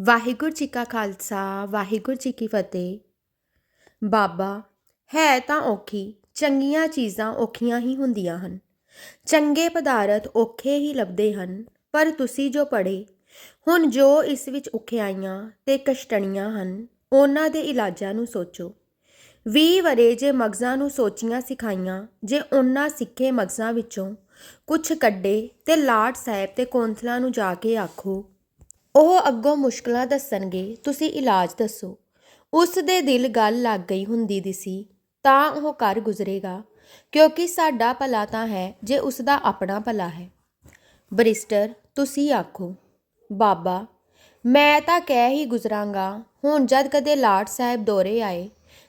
ਵਾਹਿਗੁਰੂ ਜੀ ਕਾ ਖਾਲਸਾ, ਵਾਹਿਗੁਰੂ ਜੀ ਕੀ ਫਤਿਹ। ਬਾਬਾ, ਹੈ ਤਾਂ ਔਖੀ, ਚੰਗੀਆਂ ਚੀਜ਼ਾਂ ਔਖੀਆਂ ਹੀ ਹੁੰਦੀਆਂ ਹਨ। ਚੰਗੇ ਪਦਾਰਥ ਔਖੇ ਹੀ ਲੱਭਦੇ ਹਨ, ਪਰ ਤੁਸੀਂ ਜੋ ਪੜ੍ਹੇ, ਹੁਣ ਜੋ ਇਸ ਵਿੱਚ ਔਖਿਆਈਆਂ ਤੇ ਕਸ਼ਟਣੀਆਂ ਹਨ, ਉਹਨਾਂ ਦੇ ਇਲਾਜਾਂ ਨੂੰ ਸੋਚੋ। 20 ਵਰੇ ਜੇ ਮਗਜ਼ਾਂ ਨੂੰ ਸੋਚੀਆਂ ਸਿਖਾਈਆਂ, ਜੇ ਉਹਨਾਂ ਸਿੱਖੇ ਮਗਜ਼ਾਂ ਵਿੱਚੋਂ ਕੁਝ ਕੱਢੇ ਤੇ ਲਾਟ ਸਾਹਿਬ ਤੇ ਕੌਂਸਲਾਂ ਨੂੰ ਜਾ ਕੇ ਆਖੋ ਉਹ ਅੱਗੋਂ ਮੁਸ਼ਕਲਾਂ ਦੱਸਣਗੇ, ਤੁਸੀਂ ਇਲਾਜ ਦੱਸੋ। ਉਸ ਦੇ ਦਿਲ ਗੱਲ ਲੱਗ ਗਈ ਹੁੰਦੀ ਦਿਸੀ ਤਾਂ ਉਹ ਕਰ ਗੁਜ਼ਰੇਗਾ, ਕਿਉਂਕਿ ਸਾਡਾ ਭਲਾ ਤਾਂ ਹੈ ਜੇ ਉਸ ਦਾ ਆਪਣਾ ਭਲਾ ਹੈ। ਬਰਿਸਟਰ, ਤੁਸੀਂ ਆਖੋ, ਬਾਬਾ, ਮੈਂ ਤਾਂ ਕਹਿ ਹੀ ਗੁਜ਼ਰਾਂਗਾ, ਹੁਣ ਜਦ ਕਦੇ ਲਾਟ ਸਾਹਿਬ ਦੌਰੇ ਆਏ,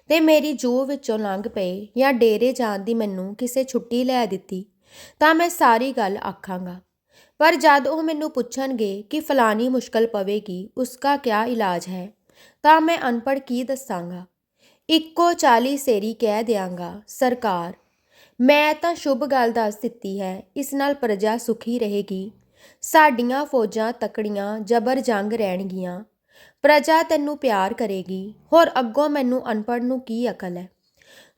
ਤੇ ਮੇਰੀ ਜੂ ਵਿੱਚੋਂ ਲੰਘ ਪਏ ਜਾਂ ਡੇਰੇ ਜਾਣ ਦੀ ਮੈਨੂੰ ਕਿਸੇ ਛੁੱਟੀ ਲੈ ਦਿੱਤੀ, ਤਾਂ ਮੈਂ ਸਾਰੀ ਗੱਲ ਆਖਾਂਗਾ। ਪਰ ਜਦ ਉਹ ਮੈਨੂੰ ਪੁੱਛਣਗੇ ਕਿ ਫਲਾਨੀ ਮੁਸ਼ਕਲ ਪਵੇਗੀ, ਉਸਕਾ ਕਿਆ ਇਲਾਜ ਹੈ? ਤਾਂ ਮੈਂ ਅਨਪੜ੍ਹ ਕੀ ਦੱਸਾਂਗਾ? ਇੱਕੋ ਚਾਲੀ ਸੇਰੀ ਕਹਿ ਦਿਆਂਗਾ, ਸਰਕਾਰ, ਮੈਂ ਤਾਂ ਸ਼ੁਭ ਗੱਲ ਦੱਸ ਦਿੱਤੀ ਹੈ, ਇਸ ਨਾਲ ਪ੍ਰਜਾ ਸੁਖੀ ਰਹੇਗੀ। ਸਾਡੀਆਂ ਫੌਜਾਂ ਤਕੜੀਆਂ, ਜਬਰ ਜੰਗ ਰਹਿਣਗੀਆਂ। ਪ੍ਰਜਾ ਤੈਨੂੰ ਪਿਆਰ ਕਰੇਗੀ। ਹੋਰ ਅੱਗੋਂ ਮੈਨੂੰ ਅਨਪੜ੍ਹ ਨੂੰ ਕੀ ਅਕਲ ਹੈ?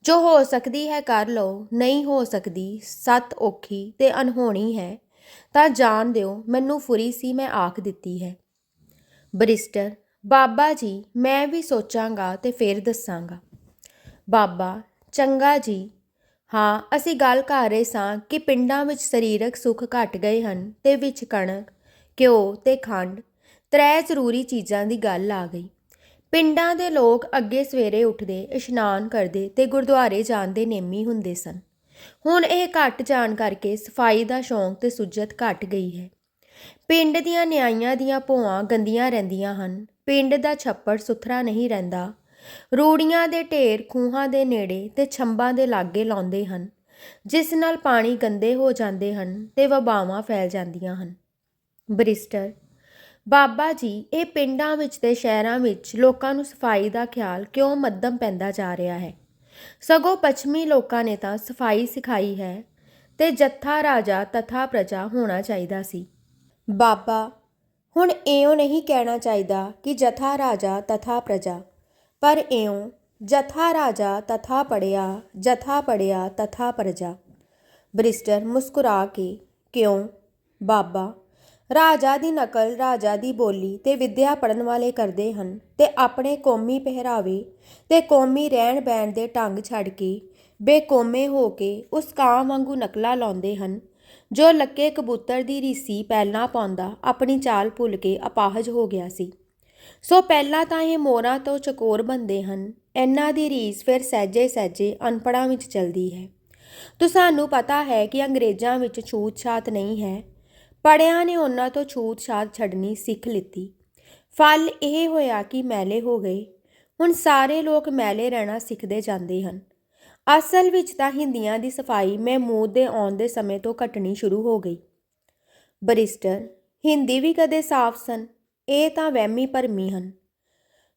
ਜੋ ਹੋ ਸਕਦੀ ਹੈ ਕਰ ਲਓ, ਨਹੀਂ ਹੋ ਸਕਦੀ, ਸਤ ਔਖੀ ਤੇ ਅਨਹੋਣੀ ਹੈ। ਤਾਂ ਜਾਣ ਦਿਓ, ਮੈਨੂੰ ਫੁਰੀ ਸੀ, ਮੈਂ ਆਖ ਦਿੱਤੀ ਹੈ। ਬਰਿਸਟਰ, ਬਾਬਾ ਜੀ, ਮੈਂ ਵੀ ਸੋਚਾਂਗਾ ਤੇ ਫੇਰ ਦੱਸਾਂਗਾ। ਬਾਬਾ, ਚੰਗਾ ਜੀ। ਹਾਂ, ਅਸੀਂ ਗੱਲ ਕਰ ਰਹੇ ਸਾਂ ਕਿ ਪਿੰਡਾਂ ਵਿੱਚ ਸਰੀਰਕ ਸੁੱਖ ਘਟ ਗਏ ਹਨ ਤੇ ਵਿੱਚ ਕਣਕ, ਘਿਓ ਤੇ ਖੰਡ, ਤਰੇ ਜ਼ਰੂਰੀ ਚੀਜ਼ਾਂ ਦੀ ਗੱਲ ਆ ਗਈ। ਪਿੰਡਾਂ ਦੇ ਲੋਕ ਅੱਗੇ ਸਵੇਰੇ ਉੱਠਦੇ, ਇਸ਼ਨਾਨ ਕਰਦੇ ਤੇ ਗੁਰਦੁਆਰੇ ਜਾਣ ਦੇ ਨੇਮੀ ਹੁੰਦੇ ਸਨ। ਹੁਣ ਇਹ ਘਟ ਜਾਣ ਕਰਕੇ ਸਫ਼ਾਈ ਦਾ ਸ਼ੌਂਕ ਤੇ ਸੁੱਜਤ ਘਟ ਗਈ ਹੈ। ਪਿੰਡ ਦੀਆਂ ਨਿਆਈਆਂ ਦੀਆਂ ਭੋਆਂ ਗੰਦੀਆਂ ਰਹਿੰਦੀਆਂ ਹਨ। ਪਿੰਡ ਦਾ ਛੱਪੜ ਸੁਥਰਾ ਨਹੀਂ ਰਹਿੰਦਾ। ਰੂੜੀਆਂ ਦੇ ਢੇਰ ਖੂਹਾਂ ਦੇ ਨੇੜੇ ਤੇ ਛੰਬਾਂ ਦੇ ਲਾਗੇ ਲਾਉਂਦੇ ਹਨ, ਜਿਸ ਨਾਲ ਪਾਣੀ ਗੰਦੇ ਹੋ ਜਾਂਦੇ ਹਨ ਤੇ ਵਬਾਵਾਂ ਫੈਲ ਜਾਂਦੀਆਂ ਹਨ। ਬਰਿਸਟਰ, ਬਾਬਾ ਜੀ, ਇਹ ਪਿੰਡਾਂ ਵਿੱਚ ਤੇ ਸ਼ਹਿਰਾਂ ਵਿੱਚ ਲੋਕਾਂ ਨੂੰ ਸਫ਼ਾਈ ਦਾ ਖਿਆਲ ਕਿਉਂ ਮੱਧਮ ਪੈਂਦਾ ਜਾ ਰਿਹਾ ਹੈ? ਸਗੋਂ ਪੱਛਮੀ ਲੋਕਾਂ ਨੇ ਤਾਂ ਸਫ਼ਾਈ ਸਿਖਾਈ ਹੈ ਤੇ ਜੱਥਾ ਰਾਜਾ ਤਥਾ ਪ੍ਰਜਾ ਹੋਣਾ ਚਾਹੀਦਾ ਸੀ। ਬਾਬਾ, ਹੁਣ ਇਉਂ ਨਹੀਂ ਕਹਿਣਾ ਚਾਹੀਦਾ ਕਿ ਜਥਾ ਰਾਜਾ ਤਥਾ ਪ੍ਰਜਾ, ਪਰ ਇਉਂ ਜਥਾ ਰਾਜਾ ਤਥਾ ਪੜਿਆ, ਜਥਾ ਪੜਿਆ ਤਥਾ ਪ੍ਰਜਾ। ਬ੍ਰਿਸਟਰ ਮੁਸਕਰਾ ਕੇ ਕਿਉਂ? ਬਾਬਾ ਰਾਜਾ ਦੀ ਨਕਲ ਰਾਜਾ ਦੀ ਬੋਲੀ ਤੇ ਵਿੱਦਿਆ ਪੜਨ ਵਾਲੇ ਕਰਦੇ ਹਨ ਤੇ ਆਪਣੇ ਕੌਮੀ ਪਹਿਰਾਵੇ ਤੇ ਕੌਮੀ ਰਹਿਣ ਬਹਿਣ ਦੇ ਢੰਗ ਛੱਡ ਕੇ ਬੇਕੌਮੇ ਹੋ ਕੇ ਉਸ ਕਾਂ ਵਾਂਗੂ ਨਕਲਾਂ ਲਾਉਂਦੇ ਹਨ, ਜੋ ਲੱਕੇ ਕਬੂਤਰ ਦੀ ਰੀਸੀ ਪਹਿਲਾਂ ਪਾਉਂਦਾ ਆਪਣੀ ਚਾਲ ਭੁੱਲ ਕੇ ਅਪਾਹਜ ਹੋ ਗਿਆ ਸੀ। ਸੋ ਪਹਿਲਾਂ ਤਾਂ ਇਹ ਮੋਰਾਂ ਤੋਂ ਚਕੋਰ ਬੰਦੇ ਹਨ, ਇਹਨਾਂ ਦੀ ਰੀਸ ਫਿਰ ਸਹਿਜੇ ਸਹਿਜੇ ਅਨਪੜਾਂ ਵਿੱਚ ਚਲਦੀ ਹੈ। ਤੁਹਾਨੂੰ ਪਤਾ ਹੈ ਕਿ ਅੰਗਰੇਜ਼ਾਂ ਵਿੱਚ ਛੂਤ-ਛਾਤ ਨਹੀਂ ਹੈ ਪੜਿਆਂ ਨੇ ਉਹਨਾਂ ਤੋਂ ਛੂਤ-ਛਾਤ ਛੱਡਣੀ ਸਿੱਖ ਲਿੱਤੀ। ਫਲ ਇਹ ਹੋਇਆ ਕਿ ਮੈਲੇ ਹੋ ਗਏ। ਹੁਣ ਸਾਰੇ ਲੋਕ ਮੈਲੇ ਰਹਿਣਾ ਸਿੱਖਦੇ ਜਾਂਦੇ ਹਨ। ਅਸਲ ਵਿੱਚ ਤਾਂ ਹਿੰਦੀਆਂ ਦੀ ਸਫ਼ਾਈ ਮਹਿਮੂਦ ਦੇ ਆਉਣ ਦੇ ਸਮੇਂ ਤੋਂ ਘਟਣੀ ਸ਼ੁਰੂ ਹੋ ਗਈ। ਬਰਿਸਟਰ, ਹਿੰਦੀ ਵੀ ਕਦੇ ਸਾਫ਼ ਸਨ, ਇਹ ਤਾਂ ਵਹਿਮੀ ਭਰਮੀ ਹਨ।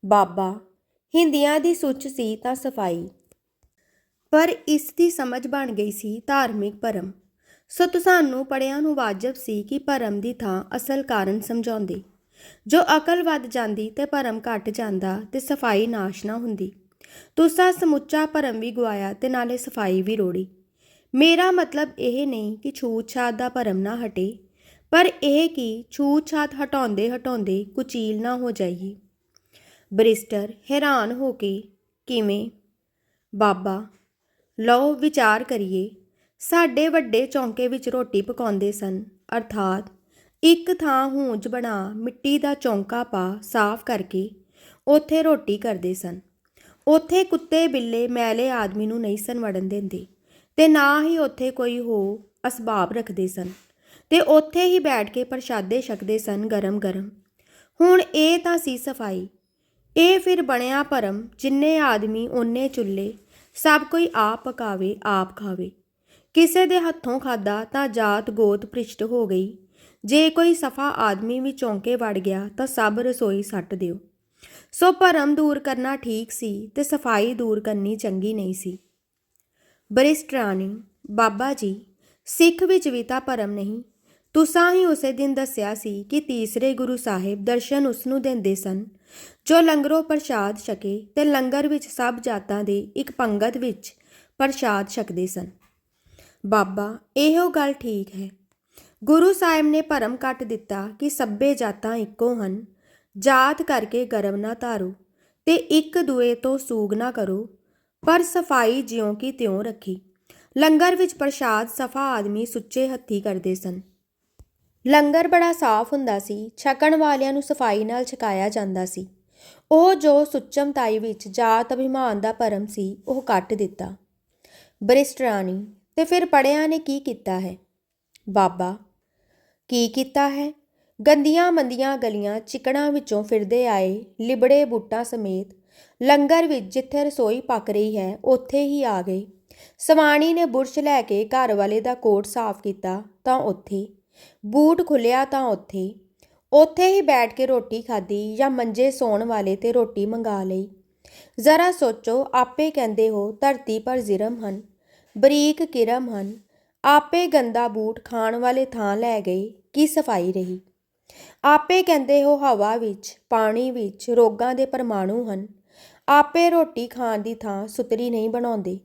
ਬਾਬਾ, ਹਿੰਦੀਆਂ ਦੀ ਸੁੱਚ ਸੀ ਤਾਂ ਸਫ਼ਾਈ। ਪਰ ਇਸ ਦੀ ਸਮਝ ਬਣ ਗਈ ਸੀ ਧਾਰਮਿਕ ਭਰਮ। ਸੋ ਤੁਹਾਨੂੰ ਪੜਿਆਂ ਨੂੰ ਵਾਜਬ ਸੀ ਕਿ ਭਰਮ ਦੀ ਥਾਂ ਅਸਲ ਕਾਰਨ ਸਮਝਾਉਂਦੇ। ਜੋ ਅਕਲ ਵੱਧ ਜਾਂਦੀ ਤੇ ਭਰਮ ਘਟ ਜਾਂਦਾ ਤੇ ਸਫ਼ਾਈ ਨਾਸ਼ ਨਾ ਹੁੰਦੀ। ਤੁਸਾਂ ਸਮੁੱਚਾ ਭਰਮ ਵੀ ਗਵਾਇਆ ਤੇ ਨਾਲੇ ਸਫ਼ਾਈ ਵੀ ਰੋੜੀ। ਮੇਰਾ ਮਤਲਬ ਇਹ ਨਹੀਂ ਕਿ ਛੂਤ-ਛਾਤ ਦਾ ਭਰਮ ਨਾ ਹਟੇ, ਪਰ ਇਹ ਕਿ ਛੂਤ-ਛਾਤ ਹਟਾਉਂਦੇ ਹਟਾਉਂਦੇ ਕੁਚੀਲ ਨਾ ਹੋ ਜਾਈਏ। ਬਰਿਸਟਰ ਹੈਰਾਨ ਹੋ ਕੇ ਕਿਵੇਂ? ਬਾਬਾ, ਲਓ ਵਿਚਾਰ ਕਰੀਏ। ਸਾਡੇ ਵੱਡੇ ਚੌਂਕੇ ਵਿੱਚ ਰੋਟੀ ਪਕਾਉਂਦੇ ਸਨ। ਅਰਥਾਤ ਇੱਕ ਥਾਂ ਹੂੰਜ ਬਣਾ ਮਿੱਟੀ ਦਾ ਚੌਂਕਾ ਪਾ ਸਾਫ਼ ਕਰਕੇ ਉੱਥੇ ਰੋਟੀ ਕਰਦੇ ਸਨ। ਉੱਥੇ ਕੁੱਤੇ, ਬਿੱਲੇ, ਮੈਲੇ ਆਦਮੀ ਨੂੰ ਨਹੀਂ ਸਨ ਵੜਨ ਦਿੰਦੇ ਤੇ ਨਾ ਹੀ ਉੱਥੇ ਕੋਈ ਹੋ ਅਸਬਾਬ ਰੱਖਦੇ ਸਨ ਤੇ ਉੱਥੇ ਹੀ ਬੈਠ ਕੇ ਪ੍ਰਸ਼ਾਦੇ ਛਕਦੇ ਸਨ ਗਰਮ-ਗਰਮ ਹੁਣ ਇਹ ਤਾਂ ਸੀ ਸਫ਼ਾਈ। ਇਹ ਫਿਰ ਬਣਿਆ ਭਰਮ ਜਿੰਨੇ ਆਦਮੀ ਓਨੇ ਚੁੱਲੇ ਸਭ ਕੋਈ ਆਪ ਪਕਾਵੇ, ਆਪ ਖਾਵੇ। ਕਿਸੇ ਦੇ ਹੱਥੋਂ ਖਾਦਾ ਤਾਂ ਜਾਤ ਗੋਤ ਭ੍ਰਿਸ਼ਟ ਹੋ ਗਈ। ਜੇ ਕੋਈ ਸਫਾ ਆਦਮੀ ਵੀ ਚੌਂਕੇ ਵੜ ਗਿਆ ਤਾਂ ਸਭ ਰਸੋਈ ਸੱਟ ਦਿਓ। ਸੋ ਭਰਮ ਦੂਰ ਕਰਨਾ ਠੀਕ ਸੀ ਤੇ ਸਫ਼ਾਈ ਦੂਰ ਕਰਨੀ ਚੰਗੀ ਨਹੀਂ ਸੀ। ਬਰਿਸਟਰਾਣੀ ਬਾਬਾ ਜੀ, ਸਿੱਖ ਵਿੱਚ ਵੀ ਤਾਂ ਭਰਮ ਨਹੀਂ। ਤੁਸਾਂ ਹੀ ਉਸੇ ਦਿਨ ਦੱਸਿਆ ਸੀ ਕਿ ਤੀਸਰੇ ਗੁਰੂ ਸਾਹਿਬ ਦਰਸ਼ਨ ਉਸ ਨੂੰ ਦਿੰਦੇ ਸਨ, ਜੋ ਲੰਗਰੋਂ ਪ੍ਰਸ਼ਾਦ ਛਕੇ ਤੇ ਲੰਗਰ ਵਿੱਚ ਸਭ ਜਾਤਾਂ ਦੇ ਇੱਕ ਪੰਗਤ ਵਿੱਚ ਪ੍ਰਸ਼ਾਦ ਛਕਦੇ ਸਨ। ਬਾਬਾ, ਇਹੋ ਗੱਲ ਠੀਕ ਹੈ। ਗੁਰੂ ਸਾਹਿਬ ਨੇ ਭਰਮ ਕੱਟ ਦਿੱਤਾ ਕਿ ਸਭੇ ਜਾਤਾਂ ਇੱਕੋ ਹਨ। ਜਾਤ ਕਰਕੇ ਗਰਵ ਨਾ ਧਾਰੋ ਤੇ ਇੱਕ ਦੂਏ ਤੋਂ ਸੂਗ ਨਾ ਕਰੋ। ਪਰ ਸਫ਼ਾਈ ਜਿਉਂ ਕੀ ਤਿਉਂ ਰੱਖੀ। ਲੰਗਰ ਵਿੱਚ ਪ੍ਰਸ਼ਾਦ ਸਫਾ ਆਦਮੀ ਸੁੱਚੇ ਹੱਥੀ ਕਰਦੇ ਸਨ। ਲੰਗਰ ਬੜਾ ਸਾਫ਼ ਹੁੰਦਾ ਸੀ, ਛਕਣ ਵਾਲਿਆਂ ਨੂੰ ਸਫ਼ਾਈ ਨਾਲ ਛਕਾਇਆ ਜਾਂਦਾ ਸੀ। ਉਹ ਜੋ ਸੁੱਚਮਤਾਈ ਵਿੱਚ ਜਾਤ ਅਭਿਮਾਨ ਦਾ ਭਰਮ ਸੀ, ਉਹ ਕੱਟ ਦਿੱਤਾ। ਬ੍ਰਿਸ਼ਟ ਰਾਣੀ ਤੇ ਫਿਰ ਪੜਿਆਂ ਨੇ ਕੀ ਕੀਤਾ ਹੈ? ਬਾਬਾ, ਕੀ ਕੀਤਾ ਹੈ? ਗੰਦੀਆਂ ਮੰਦੀਆਂ ਗਲੀਆਂ ਚਿਕੜਾਂ ਵਿੱਚੋਂ ਫਿਰਦੇ ਆਏ ਲਿਬੜੇ ਬੂਟਾਂ ਸਮੇਤ ਲੰਗਰ ਵਿੱਚ ਜਿੱਥੇ ਰਸੋਈ ਪੱਕ ਰਹੀ ਹੈ, ਉੱਥੇ ਹੀ ਆ ਗਏ। ਸਵਾਣੀ ਨੇ ਬੁਰਸ਼ ਲੈ ਕੇ ਘਰ ਵਾਲੇ ਦਾ ਕੋਟ ਸਾਫ਼ ਕੀਤਾ ਤਾਂ ਉੱਥੇ, ਬੂਟ ਖੁੱਲਿਆ ਤਾਂ ਉੱਥੇ। ਉੱਥੇ ਹੀ ਬੈਠ ਕੇ ਰੋਟੀ ਖਾਧੀ ਜਾਂ ਮੰਜੇ ਸੌਣ ਵਾਲੇ ਤੇ ਰੋਟੀ ਮੰਗਾ ਲਈ। ਜ਼ਰਾ ਸੋਚੋ, ਆਪੇ ਕਹਿੰਦੇ ਹੋ ਧਰਤੀ ਪਰ ਜ਼ਿਰਮ ਹਨ। ਬਰੀਕ ਕਿਰਮ ਹਨ। ਆਪੇ ਗੰਦਾ ਬੂਟ ਖਾਣ ਵਾਲੇ ਥਾਂ ਲੈ ਗਏ ਕੀ ਸਫ਼ਾਈ ਰਹੀ? ਆਪੇ ਕਹਿੰਦੇ ਹੋ ਹਵਾ ਵਿੱਚ, ਪਾਣੀ ਵਿੱਚ ਰੋਗਾਂ ਦੇ ਪਰਮਾਣੂ ਹਨ। ਆਪੇ ਰੋਟੀ ਖਾਣ ਦੀ ਥਾਂ ਸੁਤਰੀ ਨਹੀਂ ਬਣਾਉਂਦੇ।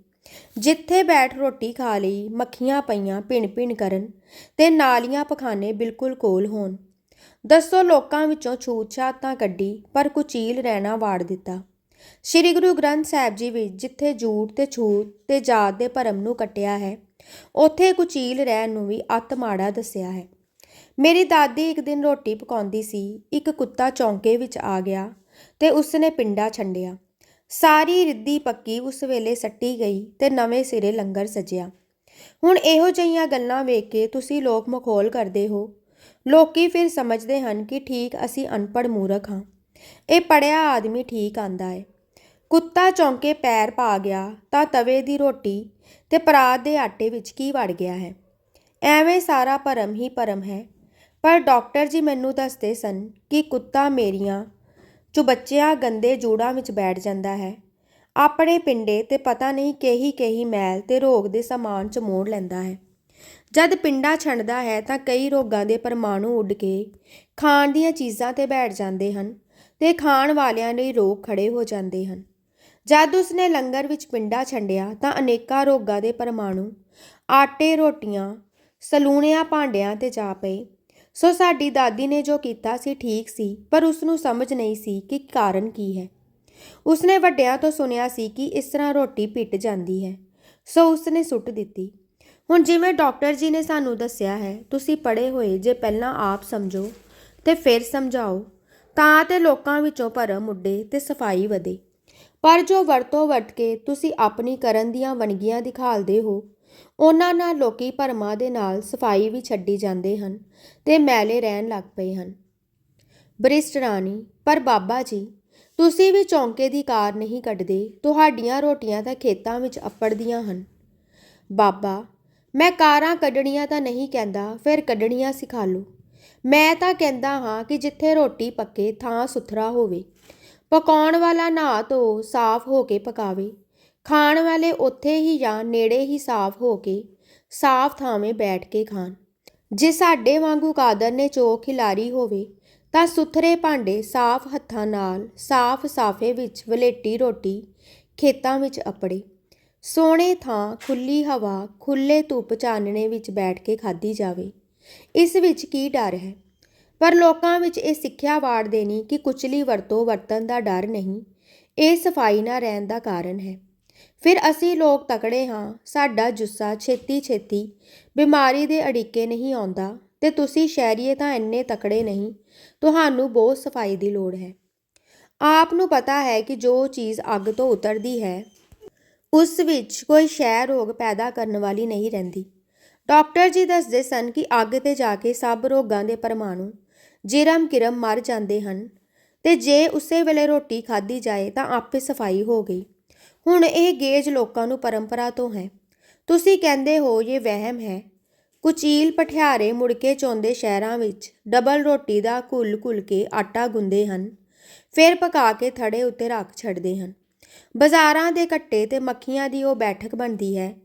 ਜਿੱਥੇ ਬੈਠ ਰੋਟੀ ਖਾ ਲਈ, ਮੱਖੀਆਂ ਪਈਆਂ ਭਿਣ-ਭਿਣ ਕਰਨ ਤੇ ਨਾਲੀਆਂ ਪਖਾਨੇ ਬਿਲਕੁਲ ਕੋਲ ਹੋਣ। ਦੱਸੋ ਲੋਕਾਂ ਵਿੱਚੋਂ ਛੂਤ-ਛਾਤ ਤਾਂ ਕੱਢੀ, ਪਰ ਕੁਚੀਲ ਰਹਿਣਾ ਵਾੜ ਦਿੱਤਾ। ਸ੍ਰੀ ਗੁਰੂ ਗ੍ਰੰਥ ਸਾਹਿਬ ਜੀ ਵਿੱਚ ਜਿੱਥੇ ਝੂਠ ਤੇ ਛੂਤ ਤੇ ਜਾਤ ਦੇ ਭਰਮ ਨੂੰ ਕੱਟਿਆ ਹੈ, ਉੱਥੇ ਕੁਚੀਲ ਰਹਿਣ ਨੂੰ ਵੀ ਅਤ ਮਾੜਾ ਦੱਸਿਆ ਹੈ। ਮੇਰੀ ਦਾਦੀ ਇੱਕ ਦਿਨ ਰੋਟੀ ਪਕਾਉਂਦੀ ਸੀ, ਇੱਕ ਕੁੱਤਾ ਚੌਂਕੇ ਵਿੱਚ ਆ ਗਿਆ ਤੇ ਉਸਨੇ ਪਿੰਡਾ ਛੰਡਿਆ। ਸਾਰੀ ਰਿੱਧੀ ਪੱਕੀ ਉਸ ਵੇਲੇ ਸੱਟੀ ਗਈ ਤੇ ਨਵੇਂ ਸਿਰੇ ਲੰਗਰ ਸਜਿਆ। ਹੁਣ ਇਹੋ ਜਿਹੀਆਂ ਗੱਲਾਂ ਵੇਖ ਕੇ ਤੁਸੀਂ ਲੋਕ ਮਖੌਲ ਕਰਦੇ ਹੋ। ਲੋਕੀ ਫਿਰ ਸਮਝਦੇ ਹਨ ਕਿ ਠੀਕ ਅਸੀਂ ਅਨਪੜ੍ਹ ਮੂਰਖ ਹਾਂ। ਇਹ ਪੜਿਆ ਆਦਮੀ ਠੀਕ ਆਂਦਾ ਹੈ। ਕੁੱਤਾ ਚੌਂਕੇ ਪੈਰ ਪਾ ਗਿਆ ਤਾਂ ਤਵੇ ਦੀ ਰੋਟੀ ਤੇ ਪਰਾਤ ਦੇ ਆਟੇ ਵਿੱਚ ਕੀ ਵੜ ਗਿਆ ਹੈ? ਐਵੇਂ ਸਾਰਾ ਭਰਮ ਹੀ ਭਰਮ ਹੈ। ਪਰ ਡਾਕਟਰ ਜੀ ਮੈਨੂੰ ਦੱਸਦੇ ਸਨ ਕਿ ਕੁੱਤਾ ਮੇਰੀਆਂ ਚੁਬੱਚਿਆਂ ਗੰਦੇ ਜੂੜਾਂ ਵਿੱਚ ਬੈਠ ਜਾਂਦਾ ਹੈ। ਆਪਣੇ ਪਿੰਡੇ ਤੇ ਪਤਾ ਨਹੀਂ ਕਿਹੀ ਕਿਹੀ ਮੈਲ ਤੇ ਰੋਗ ਦੇ ਸਮਾਨ ਚ ਮੋੜ ਲੈਂਦਾ ਹੈ। ਜਦ ਪਿੰਡਾ ਛੰਡਦਾ ਹੈ ਤਾਂ ਕਈ ਰੋਗਾਂ ਦੇ ਪਰਮਾਣੂ ਉੱਡ ਕੇ ਖਾਣ ਦੀਆਂ ਚੀਜ਼ਾਂ ਤੇ ਬੈਠ ਜਾਂਦੇ ਹਨ ਤੇ ਖਾਣ ਵਾਲਿਆਂ ਲਈ ਰੋਗ ਖੜੇ ਹੋ ਜਾਂਦੇ ਹਨ। ਜਦ ਉਸਨੇ ਲੰਗਰ ਵਿੱਚ ਪਿੰਡਾ ਛੰਡਿਆ ਤਾਂ ਅਨੇਕਾਂ ਰੋਗਾਂ ਦੇ ਪਰਮਾਣੂ, ਆਟੇ, ਰੋਟੀਆਂ, ਸਲੂਣਿਆਂ, ਭਾਂਡਿਆਂ ਤੇ ਜਾ ਪਏ। ਸੋ ਸਾਡੀ ਦਾਦੀ ਨੇ ਜੋ ਕੀਤਾ ਸੀ ਠੀਕ ਸੀ, ਪਰ ਉਸ ਨੂੰ ਸਮਝ ਨਹੀਂ ਸੀ ਕਿ ਕਾਰਨ ਕੀ ਹੈ। ਉਸਨੇ ਵੱਡਿਆਂ ਤੋਂ ਸੁਣਿਆ ਸੀ ਕਿ ਇਸ ਤਰ੍ਹਾਂ ਰੋਟੀ ਪਿੱਟ ਜਾਂਦੀ ਹੈ। ਸੋ ਉਸਨੇ ਸੁੱਟ ਦਿੱਤੀ। ਹੁਣ ਜਿਵੇਂ ਡਾਕਟਰ ਜੀ ਨੇ ਸਾਨੂੰ ਦੱਸਿਆ ਹੈ, ਤੁਸੀਂ ਪੜ੍ਹੇ ਹੋਏ ਜੇ ਪਹਿਲਾਂ ਆਪ ਸਮਝੋ ਤੇ ਫਿਰ ਸਮਝਾਓ। ਤਾਂ ਤੇ ਲੋਕਾਂ ਵਿੱਚੋਂ ਭਰਮ ਉੱਡੇ ਤੇ ਸਫ਼ਾਈ ਵਧੇ। ਪਰ ਜੋ ਵਰਤੋਂ ਵਰਤ ਕੇ ਤੁਸੀਂ ਆਪਣੀ ਕਰਨ ਦੀਆਂ ਵਣਗੀਆਂ ਦਿਖਾਲਦੇ ਹੋ, ਉਹਨਾਂ ਨਾਲ ਲੋਕੀ ਭਰਮਾਂ ਦੇ ਨਾਲ ਸਫ਼ਾਈ ਵੀ ਛੱਡੀ ਜਾਂਦੇ ਹਨ ਤੇ ਮੈਲੇ ਰਹਿਣ ਲੱਗ ਪਏ ਹਨ। ਬ੍ਰਿਸ਼ਟ ਰਾਣੀ, ਪਰ ਬਾਬਾ ਜੀ, ਤੁਸੀਂ ਵੀ ਚੌਂਕੇ ਦੀ ਕਾਰ ਨਹੀਂ ਕੱਢਦੇ, ਤੁਹਾਡੀਆਂ ਰੋਟੀਆਂ ਤਾਂ ਖੇਤਾਂ ਵਿੱਚ ਅੱਪੜਦੀਆਂ ਹਨ। ਬਾਬਾ, ਮੈਂ ਕਾਰਾਂ ਕੱਢਣੀਆਂ ਤਾਂ ਨਹੀਂ ਕਹਿੰਦਾ, ਫਿਰ ਕੱਢਣੀਆਂ ਸਿਖਾ ਲਓ ਮੈਂ ਤਾਂ ਕਹਿੰਦਾ ਹਾਂ ਕਿ ਜਿੱਥੇ ਰੋਟੀ ਪੱਕੇ ਥਾਂ ਸੁਥਰਾ ਹੋਵੇ। ਪਕਾਉਣ ਵਾਲਾ ਨਹਾ ਧੋ ਸਾਫ਼ ਹੋ ਕੇ ਪਕਾਵੇ। ਖਾਣ ਵਾਲੇ ਉੱਥੇ ਹੀ ਜਾਂ ਨੇੜੇ ਹੀ ਸਾਫ਼ ਹੋ ਕੇ ਸਾਫ਼ ਥਾਵੇਂ ਬੈਠ ਕੇ ਖਾਣ। ਜੇ ਸਾਡੇ ਵਾਂਗੂ ਕਾਦਰ ਨੇ ਚੋਕ ਖਿਲਾਰੀ ਹੋਵੇ, ਤਾਂ ਸੁਥਰੇ ਭਾਂਡੇ ਸਾਫ਼ ਹੱਥਾਂ ਨਾਲ, ਸਾਫ਼ ਸਾਫੇ ਵਿੱਚ ਵਲੇਟੀ ਰੋਟੀ ਖੇਤਾਂ ਵਿੱਚ ਅਪੜੇ। ਸੋਹਣੇ ਥਾਂ ਖੁੱਲੀ ਹਵਾ ਖੁੱਲੇ ਧੁੱਪ ਚਾਨਣੇ ਵਿੱਚ ਬੈਠ ਕੇ ਖਾਧੀ ਜਾਵੇ। ਇਸ ਵਿੱਚ ਕੀ ਡਰ ਹੈ? ਪਰ ਲੋਕਾਂ ਵਿੱਚ ਇਹ ਸਿੱਖਿਆ ਵਾੜ ਦੇਣੀ ਕਿ ਕੁਚਲੀ ਵਰਤੋਂ ਵਰਤਨ ਦਾ ਡਰ ਨਹੀਂ, ਇਹ ਸਫ਼ਾਈ ਨਾ ਰਹਿਣ ਦਾ ਕਾਰਨ ਹੈ। ਫਿਰ ਅਸੀਂ ਲੋਕ ਤਕੜੇ ਹਾਂ, ਸਾਡਾ ਜੁੱਸਾ ਛੇਤੀ ਛੇਤੀ ਬਿਮਾਰੀ ਦੇ ਅੜਿੱਕੇ ਨਹੀਂ ਆਉਂਦਾ ਤੇ ਤੁਸੀਂ ਸ਼ਹਿਰੀਏ ਤਾਂ ਇੰਨੇ ਤਕੜੇ ਨਹੀਂ, ਤੁਹਾਨੂੰ ਬਹੁਤ ਸਫ਼ਾਈ ਦੀ ਲੋੜ ਹੈ। ਆਪ ਨੂੰ ਪਤਾ ਹੈ ਕਿ ਜੋ ਚੀਜ਼ ਅੱਗ ਤੋਂ ਉਤਰਦੀ ਹੈ, ਉਸ ਵਿੱਚ ਕੋਈ ਸ਼ੈ ਰੋਗ ਪੈਦਾ ਕਰਨ ਵਾਲੀ ਨਹੀਂ ਰਹਿੰਦੀ। ਡਾਕਟਰ ਜੀ ਦੱਸਦੇ ਸਨ ਕਿ ਅੱਗ ਤੇ ਜਾ ਕੇ ਸਭ ਰੋਗਾਂ ਦੇ ਪਰਮਾਣੂ ਜਿਰਮ ਕਿਰਮ ਮਰ ਜਾਂਦੇ ਹਨ ਤੇ ਜੇ ਉਸੇ ਵੇਲੇ ਰੋਟੀ ਖਾਧੀ ਜਾਏ ਤਾਂ ਆਪੇ ਸਫ਼ਾਈ ਹੋ ਗਈ। ਹੁਣ ਇਹ ਗੇਜ ਲੋਕਾਂ ਨੂੰ ਪਰੰਪਰਾ ਤੋਂ ਹੈ। ਤੁਸੀਂ ਕਹਿੰਦੇ ਹੋ ਇਹ ਵਹਿਮ ਹੈ। ਕੁਚੀਲ ਪਠਿਆਰੇ ਮੁੜ ਕੇ ਚੌਂਦੇ ਸ਼ਹਿਰਾਂ ਵਿੱਚ ਡਬਲ ਰੋਟੀ ਦਾ ਘੁੱਲ ਘੁੱਲ ਕੇ ਆਟਾ ਗੁੰਦੇ ਹਨ। ਫਿਰ ਪਕਾ ਕੇ ਥੜੇ ਉੱਤੇ ਰੱਖ ਛੱਡਦੇ ਹਨ। ਬਾਜ਼ਾਰਾਂ ਦੇ ਕੱਟੇ ਤੇ ਮੱਖੀਆਂ ਦੀ ਉਹ ਬੈਠਕ ਬਣਦੀ ਹੈ।